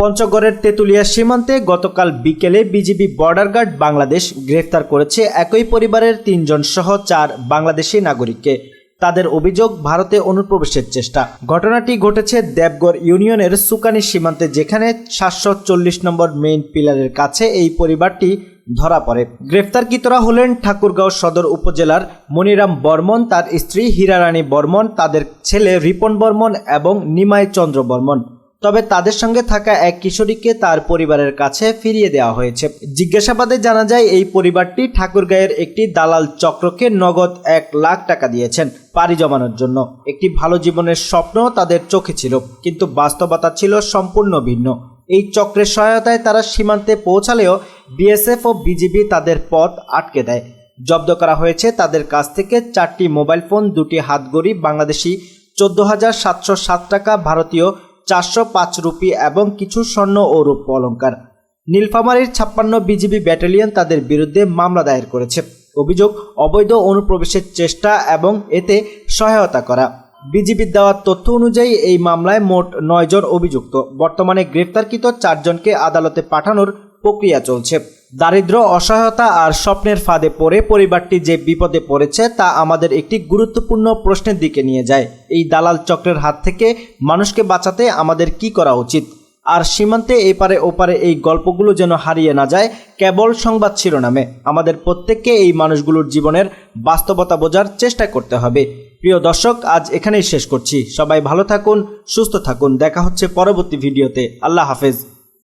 পঞ্চগড়ের তেঁতুলিয়া সীমান্তে গতকাল বিকেলে বিজিবি বর্ডার গার্ড বাংলাদেশ গ্রেফতার করেছে একই পরিবারের তিনজন সহ চার বাংলাদেশি নাগরিককে। তাদের অভিযোগ, ভারতে অনুপ্রবেশের চেষ্টা। ঘটনাটি ঘটেছে দেবগড় ইউনিয়নের সুকানি সীমান্তে, যেখানে সাতশো চল্লিশ নম্বর মেইন পিলারের কাছে এই পরিবারটি ধরা পড়ে। গ্রেফতারকৃতরা হলেন ঠাকুরগাঁও সদর উপজেলার মনিরাম বর্মন, তার স্ত্রী হীরারানী বর্মন, তাদের ছেলে রিপন বর্মন এবং নিমাই চন্দ্র বর্মন। তবে তাদের সঙ্গে থাকা এক কিশোরীকে তার পরিবারের কাছে ফিরিয়ে দেওয়া হয়েছে। জিজ্ঞাসাবাদে জানা যায়, এই পরিবারটি ঠাকুরগাঁয়ের একটি দালাল চক্রকে নগদ এক লাখ টাকা দিয়েছেন পাড়ি জমানোর জন্য। একটি ভালো জীবনের স্বপ্ন তাদের চোখে ছিল, কিন্তু বাস্তবতা ছিল সম্পূর্ণ ভিন্ন। এই চক্রের সহায়তায় তারা সীমান্তে পৌঁছালেও বিএসএফ ও বিজিবি তাদের পথ আটকে দেয়। জব্দ করা হয়েছে তাদের কাছ থেকে চারটি মোবাইল ফোন, দুটি হাতগড়ি বাংলাদেশি চোদ্দ হাজার সাতশো সাত টাকা, ভারতীয় চারশো পাঁচ রুপি এবং কিছু স্বর্ণ ও রূপ অলঙ্কার নীলফামারীর ছাপ্পান্ন বিজিবি ব্যাটালিয়ন তাদের বিরুদ্ধে মামলা দায়ের করেছে। অভিযোগ, অবৈধ অনুপ্রবেশের চেষ্টা এবং এতে সহায়তা করা। বিজিবির দেওয়া তথ্য অনুযায়ী এই মামলায় মোট নয়জন অভিযুক্ত। বর্তমানে গ্রেফতারকৃত চারজনকে আদালতে পাঠানোর প্রক্রিয়া চলছে। দারিদ্র, অসহায়তা আর স্বপ্নের ফাঁদে পড়ে পরিবারটি যে বিপদে পড়েছে তা আমাদের একটি গুরুত্বপূর্ণ প্রশ্নের দিকে নিয়ে যায়। এই দালাল চক্রের হাত থেকে মানুষকে বাঁচাতে আমাদের কি করা উচিত? আর সীমান্তে এপারে ওপারে এই গল্পগুলো যেন হারিয়ে না যায়, কেবল সংবাদ শিরোনামে। আমাদের প্রত্যেককে এই মানুষগুলোর জীবনের বাস্তবতা বোঝার চেষ্টা করতে হবে। প্রিয় দর্শক, আজ এখানেই শেষ করছি। সবাই ভালো থাকুন, সুস্থ থাকুন। দেখা হচ্ছে পরবর্তী ভিডিওতে। আল্লাহ হাফেজ।